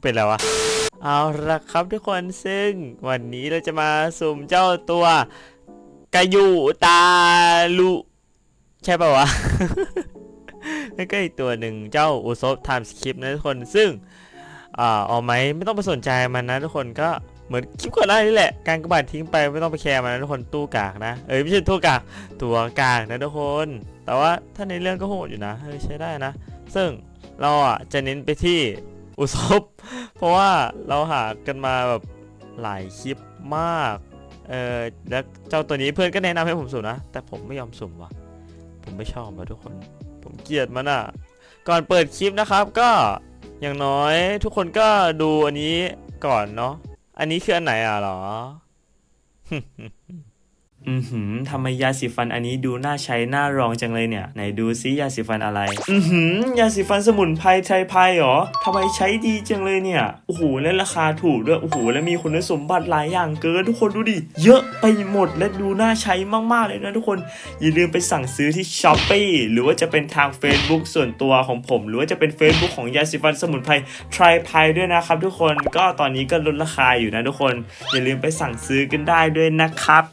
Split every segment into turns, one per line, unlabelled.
เป็นไรวะ เอาละครับทุกคนซึ่งวันนี้เราจะมาสุ่มเจ้าตัวกายูตาลุ ใช่ป่าวะ แล้วก็อีกตัวหนึ่งเจ้าอุซบไทม์สคริปนะทุกคนซึ่งอ่าเอาไหมไม่ต้องไปสนใจมันนะทุกคนก็ เหมือนคลิปก่อนหน้านี้แหละ การกระบาดทิ้งไปไม่ต้องไปแคร์มันนะทุกคนตู้กากนะ เอ้ยไม่ใช่ตู้กาก ตัวกากนะทุกคน แต่ว่าถ้าในเรื่องก็โหดอยู่นะเฮ้ยใช้ได้นะ ซึ่งเราอะจะเน้นไปที่อุซบเพราะว่าเราหากันมาแบบหลายคลิปมาก เออแล้วเจ้าตัวนี้เพื่อนก็แนะนำให้ผมสุ่มนะ แต่ผมไม่ยอมสุ่มว่ะ ผมไม่ชอบว่ะทุกคน ผมเกลียดมันอะ ก่อนเปิดคลิปนะครับก็อย่างน้อยทุกคนก็ดูอันนี้ก่อนเนาะ อันนี้คืออันไหนอะหรอ อือหือทำไมยาสีฟันอันนี้ดูน่าใช้น่ารองจังเลยเนี่ย ไหนดูซิยาสีฟันอะไร อือหือยาสีฟันสมุนไพรไทยไพรเหรอทำไมใช้ดีจังเลยเนี่ย โอ้โห และราคาถูกด้วย โอ้โห และมีคุณสมบัติหลายอย่างเกินทุกคนดูดิ เยอะไปหมดและดูน่าใช้มากๆเลยนะทุกคน อย่าลืมไปสั่งซื้อที่ s h อ p e e หรือว่าจะเป็นทาง Facebook ส่วนตัวของผม หรือว่าจะเป็น Facebook ของยาสีฟันสมุนไพรไทรไพรด้วยนะครับทุกคน ก็ตอนนี้ก็ลดราคาอยู่นะทุกคน อย่าลืมไปสั่งซื้อกันได้ด้วยนะครับ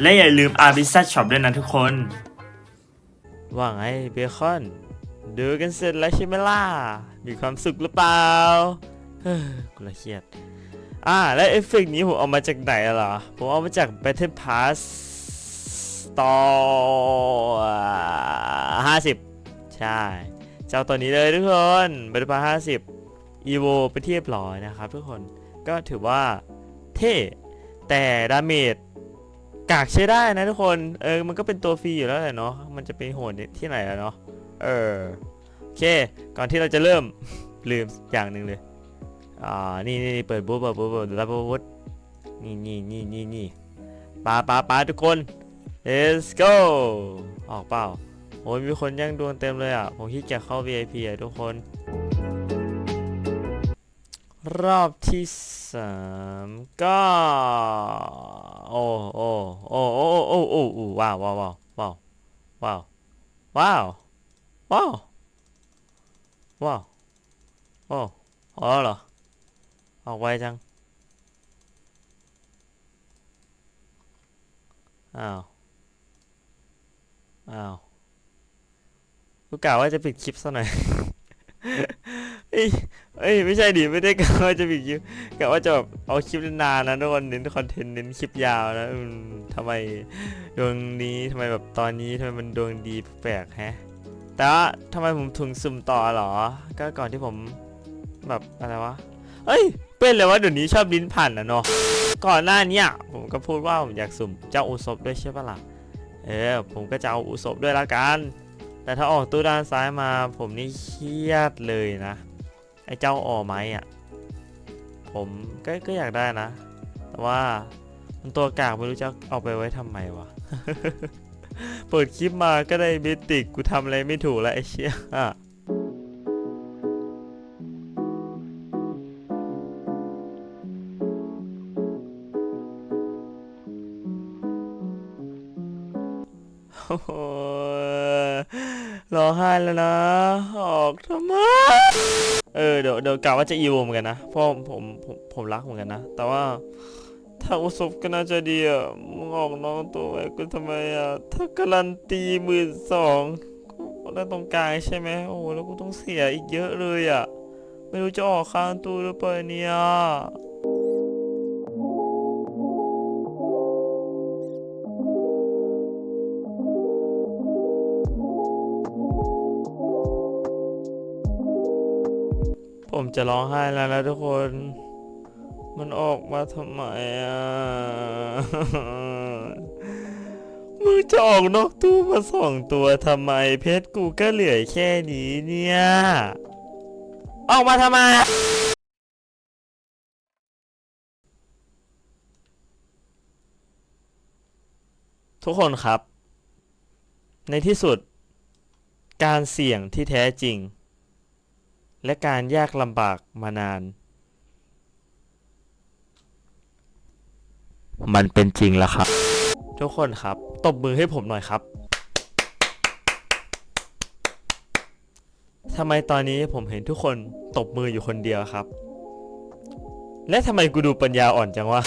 และอย่าลืม a r b i s a Shop ด้วยนะทุกคน ว่าไงเบคอน ดูกันเสร็จแล้วใช่ไหมล่ะ มีความสุขหรือเปล่า เฮ้ยกูละเครียด อ่า และเอฟเฟกต์นี้ผมเอามาจากไหนเหรอ ผมเอามาจาก Battle Pass Store ห้าสิบใช่ เจ้าตัวนี้เลยทุกคน Battle Pass ห้าสิบ EVO ไปเทียบร้อยนะครับทุกคน ก็ถือว่าเท่ แต่ดาเมจ กากใช้ได้นะทุกคนเออมันก็เป็นตัวฟรีอยู่แล้วแหละเนาะมันจะไปโหดที่ไหนอะเนาะเออโอเค ก่อนที่เราจะเริ่มลืมอย่างหนึ่งเลยอ่านี่นี่เปิดบูธเปิดบูธเปิดรับบูธนี่นี่นี่นี่นี่ปาปาปาทุกคน let's go ออกเปล่าโอ้ยมีคนยั่งดวงเต็มเลยอะผมขี้เกียจเข้า VIP อะทุกคน รอบที่สามก็โอ้โอ้โอ้โอ้โอ้โอ้โอ้ว้าวว้าวว้าวว้าวว้าวว้าวว้าวว้าวโอ้อ๋อเหรอออกไวจังอ้าวอ้าวกูกะว่าจะปิดคลิปซะหน่อย เอ้ยไม่ใช่ดิไม่ได้กะว่าจะปิดคลิปกะว่าจะแบบเอาคลิปนานๆนะทุกคนเน้นคอนเทนต์เน้นคลิปยาวนะอืมทำไมดวงนี้ทำไมแบบตอนนี้ทำไมมันดวงดีแปลกๆแฮะ แต่ว่าทำไมผมถึงซุ่มต่อเหรอ ก็ก่อนที่ผมแบบอะไรวะ เอ้ย เป็นเลยว่าเดี๋ยวนี้ชอบลิ้นผ่านนะเนาะก่อนหน้านี้ผมก็พูดว่าผมอยากสุ่มเจ้าอุศบด้วยใช่ปะล่ะเออผมก็จะเอาอุศบด้วยละกัน แต่ถ้าออกตู้ด้านซ้ายมาผมนี่เครียดเลยนะ ไอ้เจ้าออไม้อะผมก็ก็อยากได้นะ แต่ว่ามันตัวกากไม่รู้จะเอาไปไว้ทำไมวะ เปิดคลิปมาก็ได้มิติกกูทำอะไรไม่ถูกแล้วไอ้เชี่ยอะโอ้ ร้องไห้แล้วนะออกทำไมเออเดี๋ยวเดี๋ยวกะว่าจะอีโวเหมือนกันนะเพราะผมผมผมรักเหมือนกันนะ แต่ว่าถ้าอุศบก็น่าจะดีอะมึงออกน้องตัวไอ้กูทำไมอะถ้าการันตีหมื่นสองก็ได้ตรงกลางใช่ไหมโอ้โหแล้วกูต้องเสียอีกเยอะเลยอะไม่รู้จะออกข้างตู้หรือเปล่าเนี่ย ผมจะร้องไห้แล้วนะทุกคน มันออกมาทำไมอะ มึงจะออกนอกตู้มาสองตัวทำไม เพชรกูก็เหลือแค่นี้เนี่ย ออกมาทำไม ทุกคนครับ ในที่สุด การเสี่ยงที่แท้จริง และการยากลำบากมานาน มันเป็นจริงแล้วครับ ทุกคนครับตบมือให้ผมหน่อยครับทำไมตอนนี้ผมเห็นทุกคนตบมืออยู่คนเดียวครับ และทำไมกูดูปัญญาอ่อนจังวะ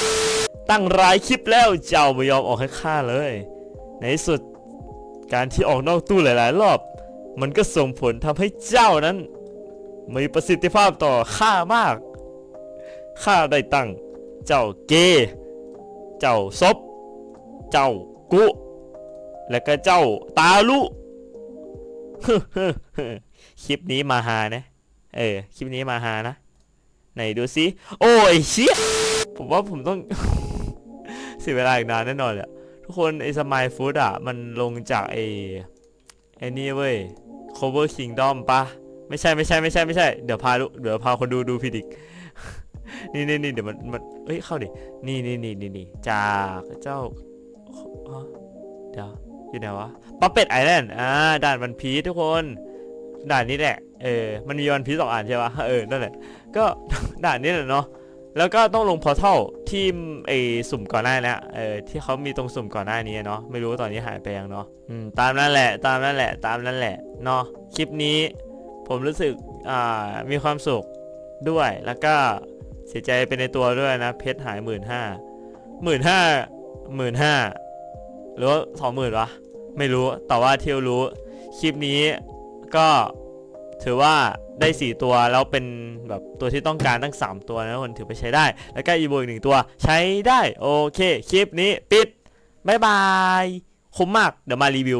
ตั้งรายคลิปแล้วเจ้าไม่ยอมออกให้ข้าเลย ในที่สุดการที่ออกนอกตู้หลาย ๆ รอบ มันก็ส่งผลทำให้เจ้านั้น มีประสิทธิภาพต่อข้ามาก ข้าได้ตั้ง เจ้าเก เจ้าซบ เจ้ากุ และก็เจ้าตาลุ คลิปนี้มาหานะ เออ คลิปนี้มาหานะ ไหนดูซิ โอ้ยเชี่ยผมว่าผมต้อง เสียเวลาอีกนานแน่นอนเลยอะทุกคนไอสมายฟูดอะ มันลงจากไอไอนี่เว้ย cover kingdom ปะ ไม่ใช่ไม่ใช่ไม่ใช่ไม่ใช่เดี๋ยวพาลูเดี๋ยวพาคนดูดูผิดอีก นี่นี่นี่เดี๋ยวมันมันเอ้ยเข้าดินี่นี่นี่นี่นี่จากเจ้าเดี๋ยวอยู่ไหนวะป๊อปเป็ดไอแลนด์อ่าด่านวันพีชทุกคนด่านนี้แหละเออมันมีวันพีสองอันใช่ปะเออนั่นแหละก็ด่านนี้แหละเนาะแล้วก็ต้องลงพอร์ทัลที่ไอสุ่มก่อนหน้านี้เออที่เขามีตรงสุ่มก่อนหน้านี้เนาะไม่รู้ว่าตอนนี้หายไปยังเนาะอืมตามนั้นแหละ ตามนั้นแหละ ตามนั้นแหละเนาะคลิปนี้ ผมรู้สึกมีความสุขด้วยแล้วก็เสียใจเป็นในตัวด้วยนะ เพชรหายหมื่นห้าหมื่นห้าหมื่นห้าหรือว่าสองหมื่นวะไม่รู้แต่ว่าเที่ยวรู้คลิปนี้ก็ถือว่าได้ 4 ตัวแล้วเป็นแบบตัวที่ต้องการตั้ง 3 ตัวนะทุกคนถือไปใช้ได้ แล้วก็อีโบอีกหนึ่งตัวใช้ได้ โอเค คลิปนี้ปิด บ๊ายบายคุ้มมาก เดี๋ยวมารีวิว